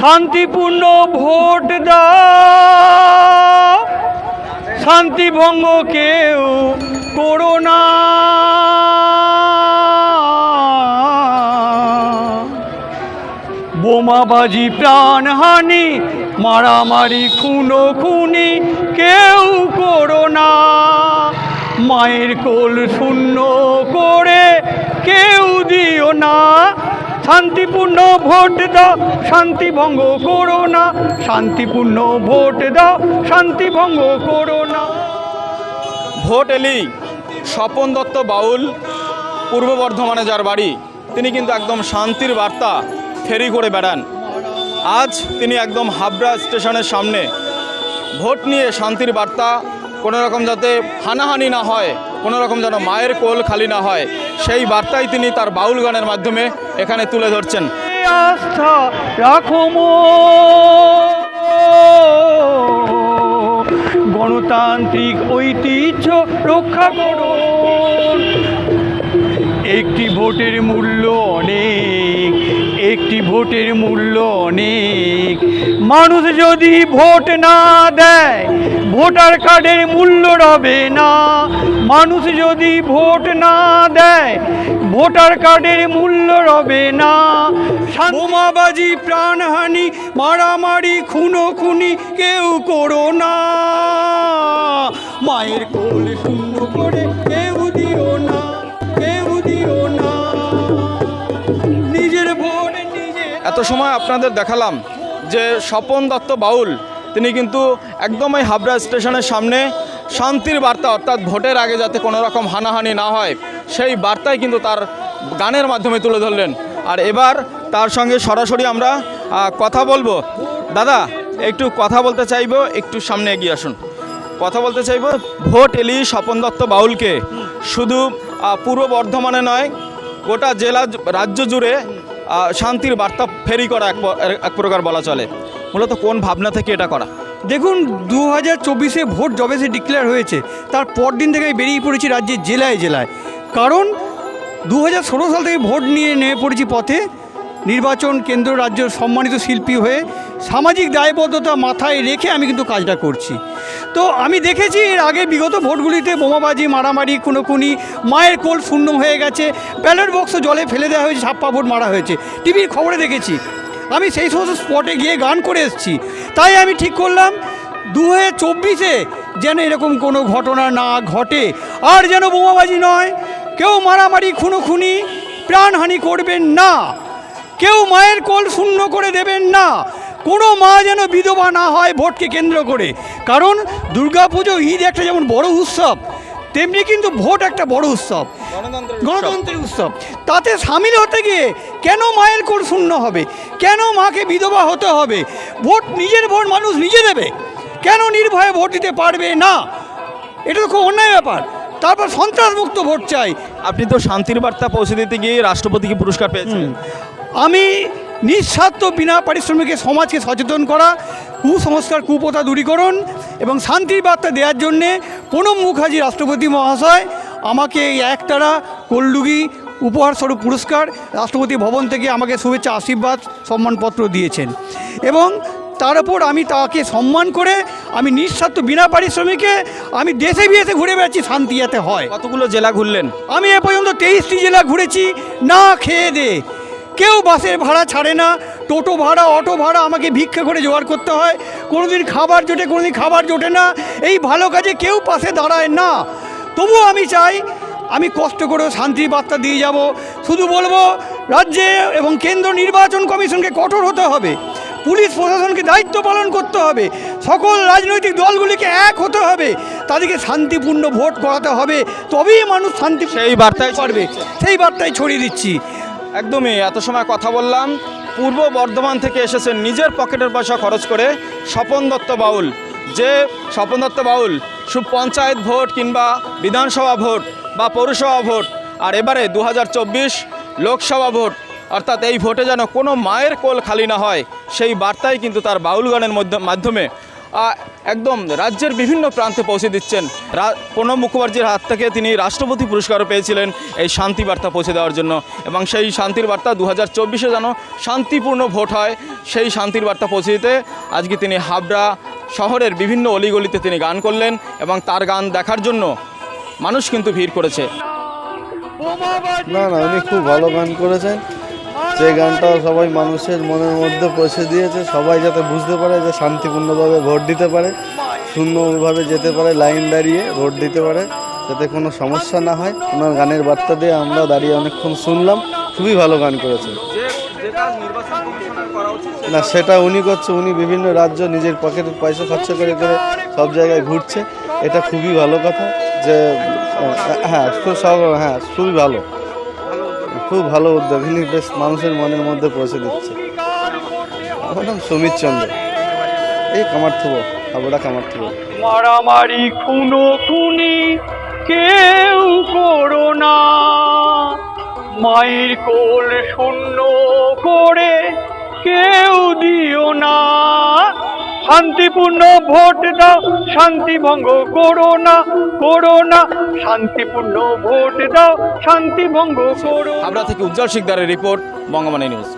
শান্তিপূর্ণ ভোট দাও। শান্তিভঙ্গ কেউ করো না। বোমাবাজি, প্রাণহানি, মারামারি খুনো খুনি কেউ করো না। মায়ের কোল শূন্য করে কেউ দিও না। শান্তিপূর্ণ ভোট দাও শান্তিভঙ্গ করো না। শান্তিপূর্ণ ভোট দাও শান্তিভঙ্গ করো না। ভোট এলি, স্বপন দত্ত বাউল, পূর্ব বর্ধমানে যার বাড়ি, তিনি কিন্তু একদম শান্তির বার্তা ফেরি করে বেড়ান। আজ তিনি একদম হাবড়া স্টেশনের সামনে ভোট নিয়ে শান্তির বার্তা কোনো রকম যাতে হানাহানি না হয় কোনো রকম যেন মায়ের কোল খালি না হয়, সেই বার্তাই তিনি তার বাউল গানের মাধ্যমে এখানে তুলে ধরছেন। আস্থা গণতান্ত্রিক ঐতিহ্য রক্ষা করো একটি ভোটের মূল্য অনেক। একটি ভোটের মূল্য অনেক। মানুষ যদি ভোট না দেয়, ভোটার কার্ডের মূল্য রবে না। মানুষ যদি ভোট না দেয়, ভোটার কার্ডের মূল্য রবে না। বোমাবাজি, প্রাণহানি, মারামারি খুনো খুনি কেউ করো না। মায়ের কোল শূন্য করে সময় আপনাদের দেখালাম যে স্বপন দত্ত বাউল, তিনি কিন্তু একদমই হাবড়া স্টেশনের সামনে শান্তির বার্তা, অর্থাৎ ভোটের আগে যাতে কোনো রকম হানাহানি না হয়, সেই বার্তাই কিন্তু তার গানের মাধ্যমে তুলে ধরলেন। আর এবার তার সঙ্গে সরাসরি আমরা কথা বলব। দাদা, একটু কথা বলতে চাইব, একটু সামনে এগিয়ে আসুন। কথা বলতে চাইব, ভোট এলি স্বপন দত্ত বাউলকে। শুধু পূর্ব বর্ধমানে নয়, গোটা জেলা রাজ্য জুড়ে শান্তির বার্তা ফেরি করা এক প্রকার বলা চলে। মূলত কোন ভাবনা থেকে এটা করা? দেখুন দু হাজার চব্বিশে ভোট জবে সে ডিক্লেয়ার হয়েছে, তার পর দিন থেকে আমি বেরিয়ে পড়েছি রাজ্যের জেলায় জেলায়। কারণ দু হাজার ষোলো সাল থেকে ভোট নিয়ে নেমে পড়েছি পথে, নির্বাচন কেন্দ্র রাজ্য সম্মানিত শিল্পী হয়ে, সামাজিক দায়বদ্ধতা মাথায় রেখে আমি কিন্তু কাজটা করছি। তো আমি দেখেছি এর আগে বিগত ভোটগুলিতে বোমাবাজি, মারামারি, খুনোখুনি, মায়ের কোল শূন্য হয়ে গেছে, ব্যালট বক্স জলে ফেলে দেওয়া হয়েছে ছাপ্পা ভোট মারা হয়েছে। টিভির খবরে দেখেছি। আমি সেই সমস্ত স্পটে গিয়ে গান করে এসেছি। তাই আমি ঠিক করলাম দু হাজার চব্বিশে যেন এরকম কোনো ঘটনা না ঘটে। আর যেন বোমাবাজি নয়, কেউ মারামারি, খুনোখুনি, প্রাণহানি করবেন না। কেউ মায়ের কোল শূন্য করে দেবেন না। কোনো মা যেন বিধবা না হয় ভোটকে কেন্দ্র করে। কারণ দুর্গাপুজো ঈদ একটা যেমন বড় উৎসব তেমনি কিন্তু ভোট একটা বড় উৎসব গণতন্ত্রের উৎসব। তাতে সামিল হতে গিয়ে কেন মায়ের কোল শূন্য হবে? কেন মাকে বিধবা হতে হবে? ভোট নিজের ভোট মানুষ নিজে দেবে। কেন নির্ভয়ে ভোট দিতে পারবে না? এটা তো খুব অন্যায় ব্যাপার। তারপর সন্ত্রাসমুক্ত ভোট চাই। আপনি তো শান্তির বার্তা পৌঁছে দিতে গিয়ে রাষ্ট্রপতিকে পুরস্কার পেয়েছেন আমি নিঃস্বার্থ বিনা পারিশ্রমিকে সমাজকে সচেতন করা কুসংস্কার কুপথা দূরীকরণ এবং শান্তির বার্তা দেওয়ার জন্যে প্রণব মুখার্জি রাষ্ট্রপতি মহাশয় আমাকে এই একতারা কল্লুগি উপহারস্বরূপ পুরস্কার রাষ্ট্রপতি ভবন থেকে আমাকে শুভেচ্ছা আশীর্বাদ সম্মানপত্র দিয়েছেন। এবং তার উপর আমি তাকে সম্মান করে আমি নিঃস্বার্থ বিনা পারিশ্রমিকে আমি দেশে বিদেশে ঘুরে বেড়াচ্ছি শান্তি যাতে হয়। কতগুলো জেলা ঘুরলেন? আমি এ পর্যন্ত তেইশটি জেলা ঘুরেছি না খেয়ে দে। কেউ বাসের ভাড়া ছাড়ে না টোটো ভাড়া অটো ভাড়া আমাকে ভিক্ষা করে জোগাড় করতে হয়। কোনোদিন খাবার জোটে কোনোদিন খাবার জোটে না। এই ভালো কাজে কেউ পাশে দাঁড়ায় না। তবুও আমি চাই আমি কষ্ট করে শান্তির বার্তা দিয়ে যাব। শুধু বলব রাজ্যে এবং কেন্দ্র নির্বাচন কমিশনকে কঠোর হতে হবে। পুলিশ প্রশাসনকে দায়িত্ব পালন করতে হবে। সকল রাজনৈতিক দলগুলিকে এক হতে হবে। তাদেরকে শান্তিপূর্ণ ভোট করাতে হবে। তবেই মানুষ শান্তি সেই বার্তায় পারবে। সেই বার্তায় ছড়িয়ে দিচ্ছি। একদমই, এত সময় কথা বললাম, পূর্ব বর্ধমান থেকে এসেছেন, নিজের পকেটের পয়সা খরচ করে স্বপন দত্ত বাউল। যে স্বপন দত্ত বাউল সু পঞ্চায়েত ভোট কিংবা বিধানসভা ভোট বা পৌরসভা ভোট, আর এবারে দু হাজার চব্বিশ লোকসভা ভোট, অর্থাৎ এই ভোটে যেন কোনো মায়ের কোল খালি না হয়, সেই বার্তাই কিন্তু তার বাউল গানের মধ্য- মাধ্যমে একদম রাজ্যের বিভিন্ন প্রান্তে পৌঁছে দিচ্ছেন। প্রণব মুখোপাধ্যায়ের হাত থেকে তিনি রাষ্ট্রপতি পুরস্কারও পেয়েছিলেন এই শান্তি বার্তা পৌঁছে দেওয়ার জন্য। এবং সেই শান্তির বার্তা দু হাজার চব্বিশে যেন শান্তিপূর্ণ ভোট হয়, সেই শান্তির বার্তা পৌঁছে দিতে আজকে তিনি হাবড়া শহরের বিভিন্ন অলিগলিতে তিনি গান করলেন এবং তার গান দেখার জন্য মানুষ কিন্তু ভিড় করেছে। না না, উনি খুব ভালো গান করেছেন। যে গানটা সবাই মানুষের মনের মধ্যে পৌঁছে দিয়েছে সবাই যাতে বুঝতে পারে যে শান্তিপূর্ণভাবে ভোট দিতে পারে শূন্যভাবে যেতে পারে লাইন দাঁড়িয়ে ভোট দিতে পারে যাতে কোনো সমস্যা না হয়। ওনার গানের বার্তা দিয়ে আমরা দাঁড়িয়ে অনেকক্ষণ শুনলাম। খুবই ভালো গান করেছে না সেটা উনি করছে। উনি বিভিন্ন রাজ্য নিজের পকেটের পয়সা খরচা করে করে সব জায়গায় ঘুরছে। এটা খুবই ভালো কথা যে হ্যাঁ হ্যাঁ খুবই ভালো। খুব ভালো উদ্যোগ। বেশ মানুষের মনের মধ্যে পৌঁছে দিচ্ছে। আমার নাম সুমিত চন্দ্র। এই কামার থুব হাবড়া কামার থুব মারামারি খুনো খুনি কেউ করো না। মায়ের কোল শূন্য করে কেউ দিও না। শান্তিপূর্ণ ভোট দাও শান্তি ভঙ্গ করো না করো না। শান্তিপূর্ণ ভোট দাও শান্তি ভঙ্গ করো আমরা থেকে উজ্জ্বল শিকদারের রিপোর্ট বঙ্গমানি নিউজ।